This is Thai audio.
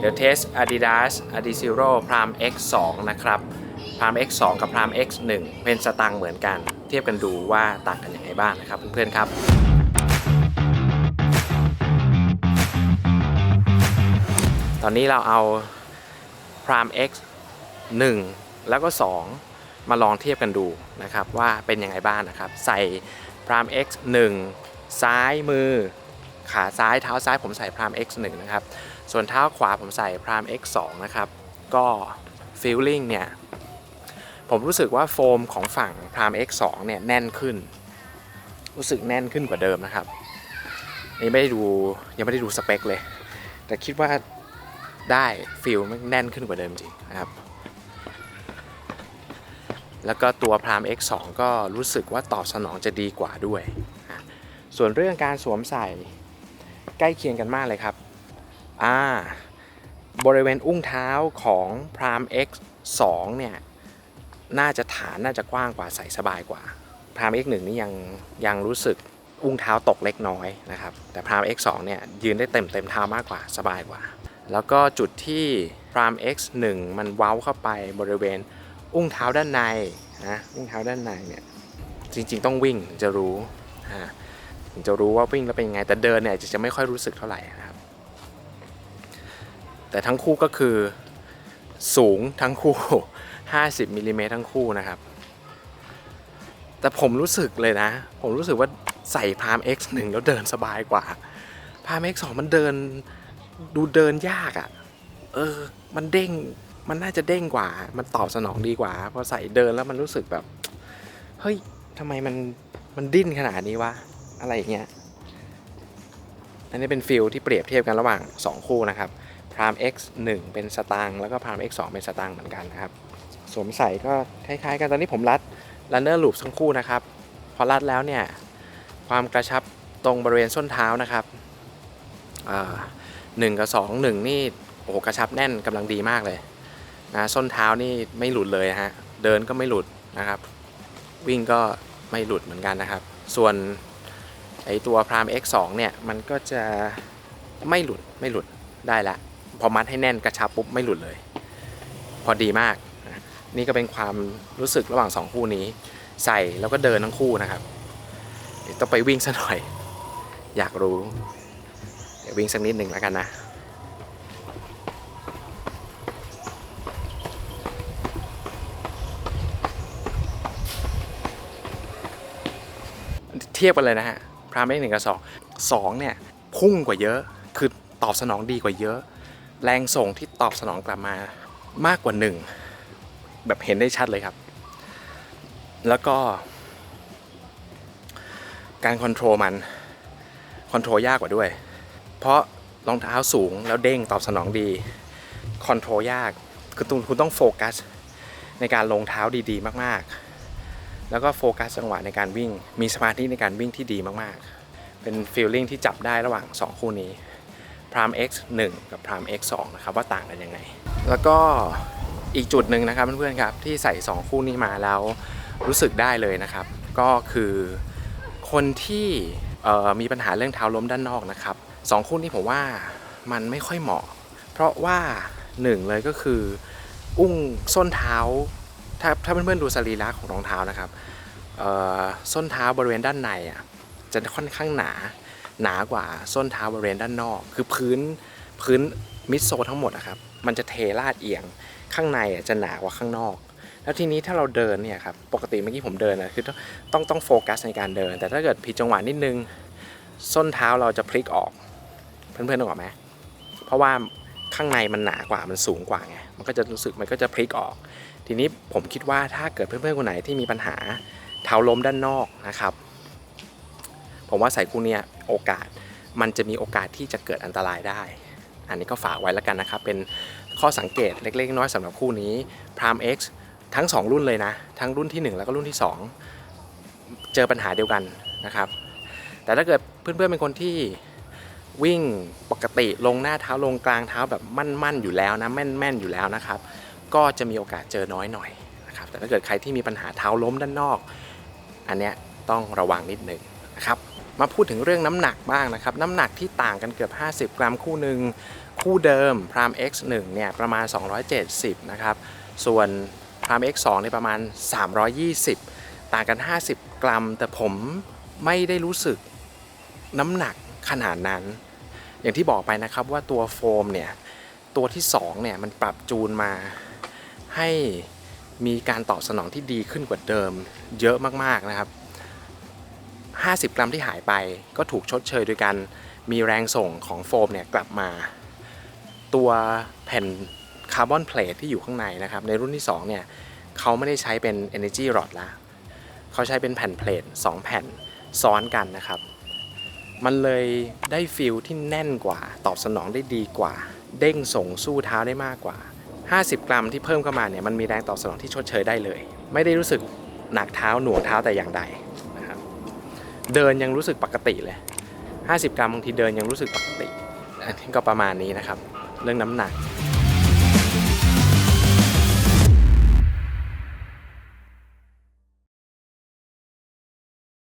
เดี๋ยวเทส Adidas Adizero Prime X 2 นะครับ Prime X 2 กับ Prime X 1 เป็นสตังค์เหมือนกัน เทียบกันดูว่าต่างกันยังไงบ้างนะครับเพื่อนๆครับตอนนี้เราเอา Prime X 1 แล้วก็ 2 มาลองเทียบกันดูนะครับว่าเป็นยังไงบ้างนะครับ ใส่ Prime X 1 ซ้ายมือ ขาซ้ายเท้าซ้ายผมใส่ Prime X 1 นะครับ ส่วนเท้าขวาผมใส่ Prime X 2 นะครับ ก็ฟีลลิ่งเนี่ย ผมรู้สึกว่าโฟมของฝั่ง Prime X 2 เนี่ยแน่นขึ้น รู้สึกแน่นขึ้นกว่าเดิมนะครับนี่ไม่ได้ดูยังไม่ได้ดูสเปคเลย แต่คิดว่าได้ฟิลมันแน่นขึ้นกว่าเดิมจริงนะครับ แล้วก็ตัว Prime X 2 ก็รู้สึกว่าตอบสนองจะดีกว่าด้วย ส่วนเรื่องการสวมใส่ใกล้เคียงกันมากเลยครับ อ่าบริเวณอุ้งเท้าของ Prime X 2 เนี่ย น่าจะฐานน่าจะกว้างกว่าใส่สบายกว่า Prime X 1นี่ยังยังรู้สึกอุ้งเท้าตกเล็กน้อยนะครับ แต่ Prime X 2 เนี่ย ยืนได้เต็มเต็มเท้ามากกว่าสบายกว่า แล้วก็จุดที่ Prime X 1 มันเว้าเข้าไปบริเวณอุ้งเท้าด้านในนะอุ้งเท้าด้านในเนี่ยจริงๆ ต้องวิ่งถึงจะรู้ถึงจะรู้ว่าวิ่งแล้วเป็นยังไงแต่เดินเนี่ยจะไม่ค่อยรู้สึกเท่าไหร่นะครับ แต่ทั้งคู่ก็คือสูงทั้งคู่ 50มิลลิเมตรทั้งคู่นะครับ แต่ผมรู้สึกเลยนะ ผมรู้สึกว่าใส่พาม X1 แล้วเดินสบายกว่า พาม X2 มันเดินดูเดินยากอะ่ะ เออ มันเด้ง มันน่าจะเด้งกว่า มันตอบสนองดีกว่า พอใส่เดินแล้วมันรู้สึกแบบ เฮ้ยทำไมมัน มันดิ้นขนาดนี้วะ อะไรอย่างเงี้ย อันนี้เป็นฟิลที่เปรียบเทียบกันระหว่าง 2 คู่นะครับ Prime X 1 เป็นสตางค์แล้วก็ Prime X 2 เป็นสตางค์เหมือนกันนะครับสวมใส่ก็คล้ายๆกันตอนนี้ผมรัด Runner Loop ทั้งคู่นะครับ พอรัดแล้วเนี่ยความกระชับตรงบริเวณส้นเท้านะครับหนึ่งกับสองหนึ่งนี่โอ้โหกระชับแน่นกำลังดีมากเลยนะส้นเท้านี่ไม่หลุดเลยฮะเดินก็ไม่หลุดนะครับ วิ่งก็ไม่หลุดเหมือนกันนะครับ ส่วนไอตัว Prime X2 เนี่ยมันก็จะไม่หลุดไม่หลุดได้ละ พอมัดให้แน่นกระชับปุ๊บไม่หลุดเลย พอดีมาก นี่ก็เป็นความรู้สึกระหว่างสองคู่นี้ ใส่แล้วก็เดินทั้งคู่นะครับเดี๋ยวต้องไปวิ่งซะหน่อย อยากรู้ เดี๋ยววิ่งสักนิดหนึ่งแล้วกันนะเทียบกันเลยนะฮะพรามเอ็กหนึ่งกับสองสองเนี่ยพุ่งกว่าเยอะคือตอบสนองดีกว่าเยอะ แรงส่งที่ตอบสนองกลับมามากกว่าหนึ่งแบบเห็นได้ชัดเลยครับ แล้วก็การคอนโทรลมันคอนโทรลยากกว่าด้วย เพราะรองเท้าสูงแล้วเด้งตอบสนองดีคอนโทรลยากคือคุณต้องโฟกัสในการลงเท้าดีๆ มากๆ แล้วก็โฟกัสจังหวะในการวิ่ง มีสมาธิในการวิ่งที่ดีมากๆ เป็นฟีลลิ่งที่จับได้ระหว่าง 2 คู่นี้ Prime X 1 กับ Prime X 2นะครับว่าต่างกันยังไง แล้วก็อีกจุดหนึ่งนะครับเพื่อนๆครับที่ใส่ 2 คู่นี้มาแล้วรู้สึกได้เลยนะครับ ก็คือคนที่มีปัญหาเรื่องเท้าล้มด้านนอกนะครับสองคู่นี้ผมว่ามันไม่ค่อยเหมาะ เพราะว่าหนึ่งเลยก็คือ อุ้งส้นเท้า ถ้าถ้าเพื่อนๆดูสรีระของรองเท้านะครับส้นเท้าบริเวณด้านในอะจะค่อนข้างหนา หนากว่าส้นเท้าบริเวณด้านนอก คือพื้นพื้นมิดโซทั้งหมดนะครับมันจะเทลาดเอียงข้างในอะจะหนากว่าข้างนอก แล้วทีนี้ถ้าเราเดินเนี่ยครับปกติเมื่อกี้ผมเดินนะคือต้องต้องต้องโฟกัสในการเดิน แต่ถ้าเกิดผิดจังหวะนิดนึง ส้นเท้าเราจะพลิกออกเพื่อนๆนึกออกไหมเพราะว่าข้างในมันหนากว่ามันสูงกว่าไงมันก็จะรู้สึกมันก็จะพลิกออก ทีนี้ผมคิดว่าถ้าเกิดเพื่อนๆคนไหนที่มีปัญหาเท้าล้มด้านนอกนะครับ ผมว่าใส่คู่นี้โอกาสมันจะมีโอกาสที่จะเกิดอันตรายได้ อันนี้ก็ฝากไว้แล้วกันนะครับ เป็นข้อสังเกตเล็กๆ น้อยสำหรับคู่นี้ Prime X ทั้ง 2 รุ่นเลยนะ ทั้งรุ่นที่ 1 แล้วก็รุ่นที่ 2 เจอปัญหาเดียวกันนะครับ แต่ถ้าเกิดเพื่อนๆเป็นคนที่วิ่งปกติลงหน้าเท้าลงกลางเท้าแบบมั่นๆอยู่แล้วนะแม่นๆอยู่แล้วนะครับ ก็จะมีโอกาสเจอน้อยหน่อยนะครับแต่ถ้าเกิดใครที่มีปัญหาเท้าล้มด้านนอก อันเนี้ยต้องระวังนิดหนึ่ง นะครับมาพูดถึงเรื่องน้ำหนักบ้างนะครับ น้ำหนักที่ต่างกันเกือบ 50 กรัมคู่หนึ่งคู่เดิม Prime X1 เนี่ยประมาณ 270 นะครับ ส่วน Prime X2 เนี่ยประมาณ 320 ต่างกัน 50 กรัม แต่ผมไม่ได้รู้สึกน้ำหนักขนาดนั้น อย่างที่บอกไปนะครับว่าตัวโฟมเนี่ย ตัวที่ 2 เนี่ย มันปรับจูนมาให้มีการตอบสนองที่ดีขึ้นกว่าเดิม เยอะมากๆนะครับ 50 กรัมที่หายไป ก็ถูกชดเชยโดยการมีแรงส่งของโฟมเนี่ยกลับมา ตัวแผ่นคาร์บอนเพลทที่อยู่ข้างในนะครับ ในรุ่นที่ 2 เนี่ยเขาไม่ได้ใช้เป็น Energy Rod ละเขาใช้เป็นแผ่นเพลท2แผ่นซ้อนกันนะครับ มันเลยได้ฟิลที่แน่นกว่า ตอบสนองได้ดีกว่า เด้งส่งสู้เท้าได้มากกว่า 50 กรัมที่เพิ่มเข้ามาเนี่ยมันมีแรงตอบสนองที่ชดเชยได้เลย ไม่ได้รู้สึกหนักเท้าหน่วงเท้าแต่อย่างใด เดินยังรู้สึกปกติเลย 50 กรัมบางทีเดินยังรู้สึกปกติอันนี้ก็ประมาณนี้นะครับ เรื่องน้ำหนัก